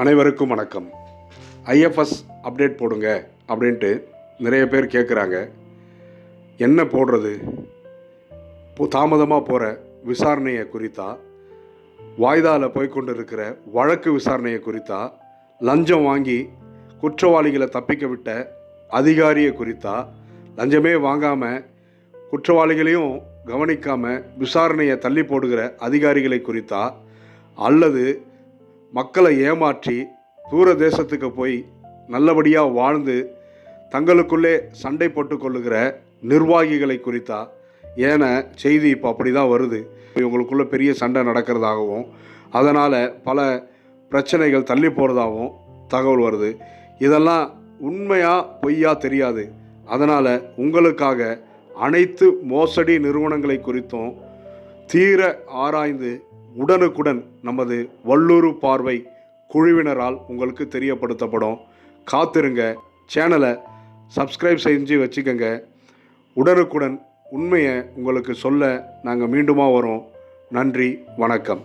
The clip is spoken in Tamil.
அனைவருக்கும் வணக்கம். ஐஎஃப்எஸ் அப்டேட் போடுங்க அப்படின்ட்டு நிறைய பேர் கேட்குறாங்க என்ன போடுறது? இப்போ தாமதமாக போகிற விசாரணையை குறித்தா வாய்தாவில் போய்க்கொண்டு இருக்கிற வழக்கு விசாரணையை குறித்தா லஞ்சம் வாங்கி குற்றவாளிகளை தப்பிக்க விட்ட அதிகாரியை குறித்தா லஞ்சமே வாங்காமல் குற்றவாளிகளையும் கவனிக்காமல் விசாரணையை தள்ளி போடுகிற அதிகாரிகளை குறித்தா அல்லது மக்களை ஏமாற்றி தூர தேசத்துக்கு போய் நல்லபடியாக வாழ்ந்து தங்களுக்குள்ளே சண்டை போட்டு கொள்ளுகிற நிர்வாகிகளை குறித்தா ஏன செய்தி இப்போ அப்படி தான் வருது. இவங்களுக்குள்ளே பெரிய சண்டை நடக்கிறதாகவும் அதனால் பல பிரச்சனைகள் தள்ளி போகிறதாகவும் தகவல் வருது. இதெல்லாம் உண்மையாக பொய்யா தெரியாது. அதனால் உங்களுக்காக அனைத்து மோசடி நிறுவனங்களை குறித்தும் தீர ஆராய்ந்து உடனுக்குடன் நமது வல்லூர் பார்வை குழுவினரால் உங்களுக்கு தெரியப்படுத்தப்படும். காத்திருங்க. சேனலை சப்ஸ்கிரைப் செஞ்சு வச்சுக்கோங்க. உடனுக்குடன் உண்மையை உங்களுக்கு சொல்ல நாங்கள் மீண்டுமா வரோம். நன்றி. வணக்கம்.